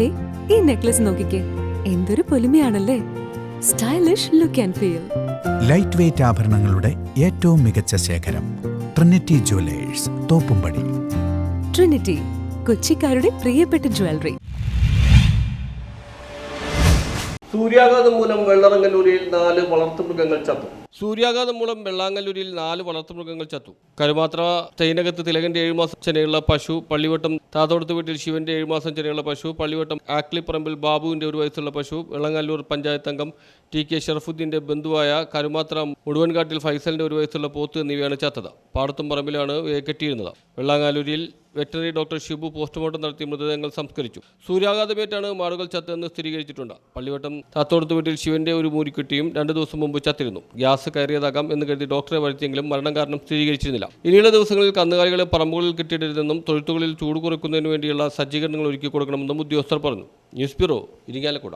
ദേ ഈ നെക്ലസ് നോക്കിക്കേ. എന്തൊരു പൊലിമയാണല്ലേ. Stylish look and feel light weight ആഭരണങ്ങളുടെ ഏറ്റവും മികച്ച ശേഖരം ട്രിനിറ്റി ജുവലേഴ്സ് തോപ്പുംപടി. ട്രിനിറ്റി കൊച്ചിക്കാരുടെ പ്രിയപ്പെട്ട ജ്വല്ലറി സൂര്യാഘാതം മൂലം വെള്ളറങ്ങല്ലൂരിൽ നാല് വളർത്തുമൃഗങ്ങൾ ചത്തു. സൂര്യാഘാതം മൂലം വെള്ളാങ്ങല്ലൂരിൽ നാല് വളർത്തുമൃഗങ്ങൾ ചത്തു. കരുമാത്ര തൈനകത്ത് തിലകന്റെ ഏഴുമാസം ചെനയുള്ള പശു പള്ളിവട്ടം താതോടത്ത് വീട്ടിൽ ശിവന്റെ ഏഴുമാസം ചെനയുള്ള പശു പള്ളിവട്ടം ആക്ലിപ്പറമ്പിൽ ബാബുവിന്റെ ഒരു വയസ്സുള്ള പശു വെള്ളങ്ങല്ലൂർ പഞ്ചായത്ത് അംഗം ടി കെ ഷറഫുദ്ദീന്റെ ബന്ധുവായ കരുമാത്ര മുഴുവൻകാട്ടിൽ ഫൈസലിന്റെ ഒരു വയസ്സുള്ള പോത്ത് എന്നിവയാണ് ചത്തത്. പാടത്തും പറമ്പിലാണ് കെട്ടിയിരുന്നത്. വെള്ളാങ്ങാലൂരിൽ വെറ്ററിനറി ഡോക്ടർ ഷിബു പോസ്റ്റ്മോർട്ടം നടത്തി മൃതദേഹങ്ങൾ സംസ്കരിച്ചു. സൂര്യാഘാതമേറ്റാണ് മാടുകൾ ചത്തതെന്ന് സ്ഥിരീകരിച്ചിട്ടുണ്ട്. പള്ളിവട്ടം താത്തോടത്ത് വീട്ടിൽ ശിവന്റെ ഒരു മൂരിക്കുട്ടിയും രണ്ടു ദിവസം മുമ്പ് ചത്തിരുന്നു. ഗ്യാസ് കയറിയതാകാം എന്ന് കരുതി ഡോക്ടറെ വരുത്തിയെങ്കിലും മരണം കാരണം സ്ഥിരീകരിച്ചിരുന്നില്ല. ഇനിയുള്ള ദിവസങ്ങളിൽ കന്നുകാലികളെ പറമ്പുകളിൽ കെട്ടിയിടരുതെന്നും തൊഴുത്തുകളിൽ ചൂട് കുറയ്ക്കുന്നതിന് വേണ്ടിയുള്ള സജ്ജീകരണങ്ങൾ ഒരുക്കി കൊടുക്കണമെന്നും ഉദ്യോഗസ്ഥർ പറഞ്ഞു. News bureau Irinjalakuda.